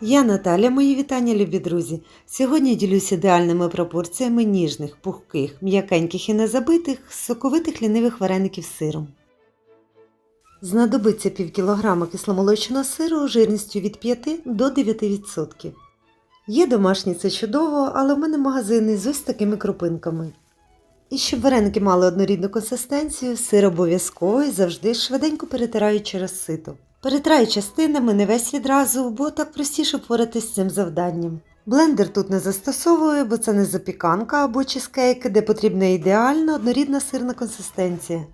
Я Наталя, мої вітання, любі друзі. Сьогодні ділюсь ідеальними пропорціями ніжних, пухких, м'якеньких і незабитих, соковитих лінивих вареників з сиром. Знадобиться пів кілограма кисломолочного сиру жирністю від 5 до 9%. Є домашній це чудово, але в мене магазини з ось такими кропинками. І щоб вареники мали однорідну консистенцію, сир обов'язково і завжди швиденько перетираю через сито. Перетираю частинами, не весь відразу, бо так простіше впоратись з цим завданням. Блендер тут не застосовую, бо це не запіканка або чизкейк, де потрібна ідеальна однорідна сирна консистенція.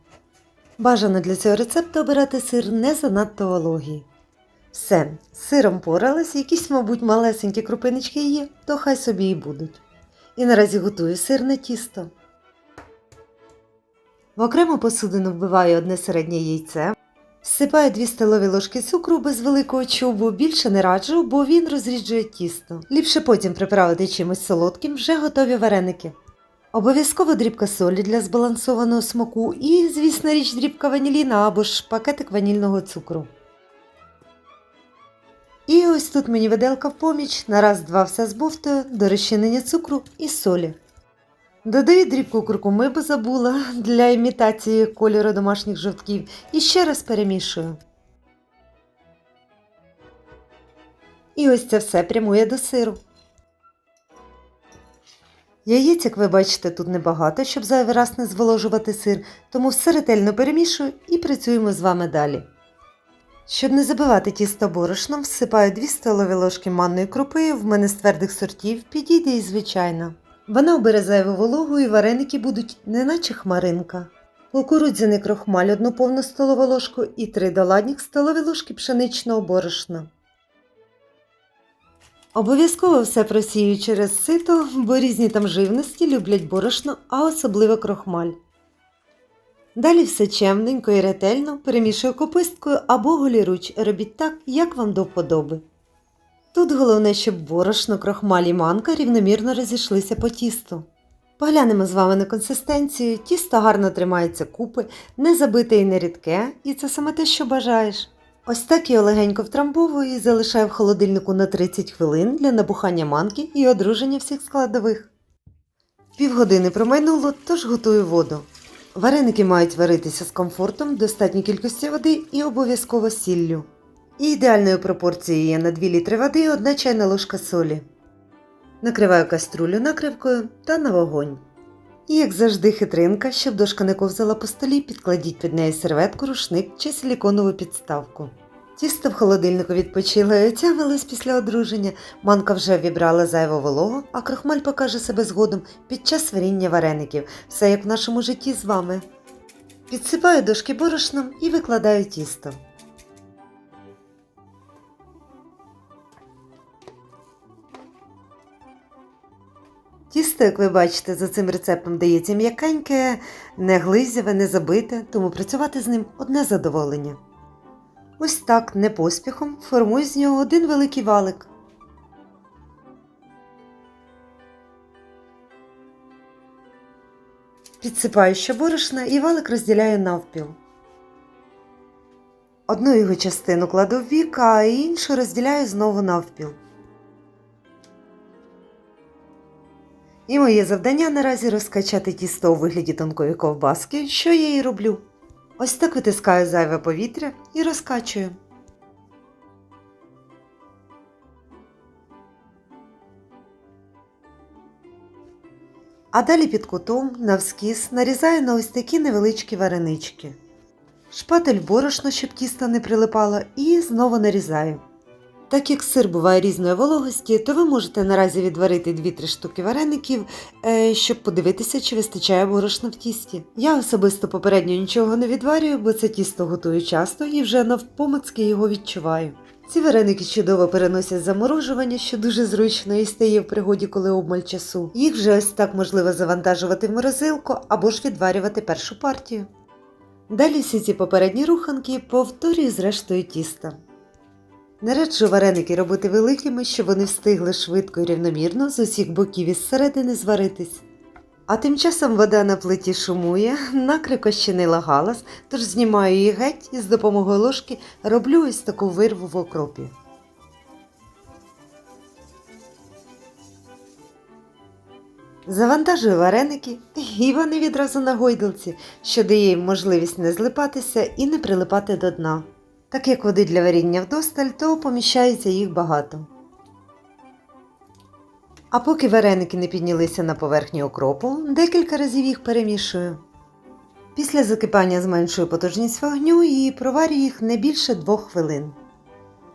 Бажано для цього рецепту обирати сир не занадто вологий. Все, з сиром поралась, якісь, мабуть, малесенькі крупиночки є, то хай собі і будуть. І наразі готую сирне тісто. В окрему посудину вбиваю одне середнє яйце, всипаю 2 столові ложки цукру без великого чубу, більше не раджу, бо він розріджує тісто. Ліпше потім приправити чимось солодким вже готові вареники. Обов'язково дрібка солі для збалансованого смаку і, звісно річ, дрібка ваніліна або ж пакетик ванільного цукру. І ось тут мені виделка в поміч, на раз-два все збовтую до розчинення цукру і солі. Додаю дрібку куркуми, бо забула для імітації кольору домашніх жовтків і ще раз перемішую. І ось це все прямує до сиру. Яєць, як ви бачите, тут небагато, щоб зайвий раз не зволожувати сир, тому все ретельно перемішую і працюємо з вами далі. Щоб не забивати тісто борошном, всипаю 2 столові ложки манної крупи, в мене з твердих сортів, підійде і звичайно. Вона обере зайву вологу і вареники будуть неначе хмаринка. Кукурудзяний крохмаль 1 повну столову ложку і 3 доладніх столові ложки пшеничного борошна. Обов'язково все просію через сито, бо різні там живності люблять борошно, а особливо крохмаль. Далі все чемненько і ретельно перемішую кописткою або голіруч. Робіть так, як вам до вподоби. Тут головне, щоб борошно, крохмаль і манка рівномірно розійшлися по тісту. Поглянемо з вами на консистенцію, тісто гарно тримається купи, не забите і не рідке, і це саме те, що бажаєш. Ось так я легенько втрамбовую і залишаю в холодильнику на 30 хвилин для набухання манки і одруження всіх складових. Півгодини промайнуло, тож готую воду. Вареники мають варитися з комфортом, достатній кількості води і обов'язково сіллю. І ідеальною пропорцією є на 2 літри води і 1 чайна ложка солі. Накриваю каструлю накривкою та на вогонь. І, як завжди, хитринка, щоб дошка не ковзала по столі, підкладіть під неї серветку, рушник чи силіконову підставку. Тісто в холодильнику відпочило і отямилось після одруження, манка вже вібрала зайву вологу, а крохмаль покаже себе згодом під час варіння вареників, все як в нашому житті з вами. Підсипаю дошки борошном і викладаю тісто. Тісто, як ви бачите, за цим рецептом дається м'якеньке, не глизяве, не забите, тому працювати з ним одне задоволення. Ось так, не поспіхом, формую з нього один великий валик. Підсипаю ще борошна і валик розділяю навпіл. Одну його частину кладу в вік, а іншу розділяю знову навпіл. І моє завдання наразі розкачати тісто у вигляді тонкої ковбаски, що я і роблю. Ось так витискаю зайве повітря і розкачую. А далі під кутом навскіз нарізаю на ось такі невеличкі варенички. Шпатель борошно, щоб тісто не прилипало, і знову нарізаю. Так як сир буває різної вологості, то ви можете наразі відварити 2-3 штуки вареників, е, щоб подивитися, чи вистачає борошна в тісті. Я особисто попередньо нічого не відварюю, бо це тісто готую часто і вже навпомацьки його відчуваю. Ці вареники чудово переносять заморожування, що дуже зручно і стає в пригоді, коли обмаль часу. Їх вже ось так можливо завантажувати в морозилку або ж відварювати першу партію. Далі всі ці попередні руханки повторюю з рештою тіста. Не раджу вареники робити великими, щоб вони встигли швидко і рівномірно з усіх боків із середини зваритись. А тим часом вода на плиті шумує, накрико ще не лагалас, тож знімаю її геть і з допомогою ложки роблю ось таку вирву в окропі. Завантажую вареники, і вони відразу на гойдалці, що дає їм можливість не злипатися і не прилипати до дна. Так як води для варіння вдосталь, то поміщається їх багато. А поки вареники не піднялися на поверхню окропу, декілька разів їх перемішую. Після закипання зменшую потужність вогню і проварю їх не більше двох хвилин.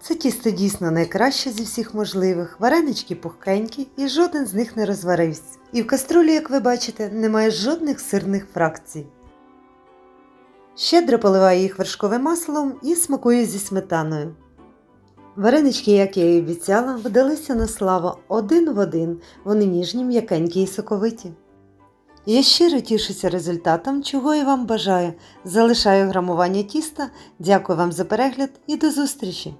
Це тісто дійсно найкраще зі всіх можливих, варенички пухкенькі і жоден з них не розварився. І в каструлі, як ви бачите, немає жодних сирних фракцій. Щедро поливаю їх вершковим маслом і смакую зі сметаною. Варенички, як я і обіцяла, видалися на славу один в один, вони ніжні, м'якенькі і соковиті. Я щиро тішуся результатом, чого я вам бажаю. Залишаю грамування тіста. Дякую вам за перегляд і до зустрічі!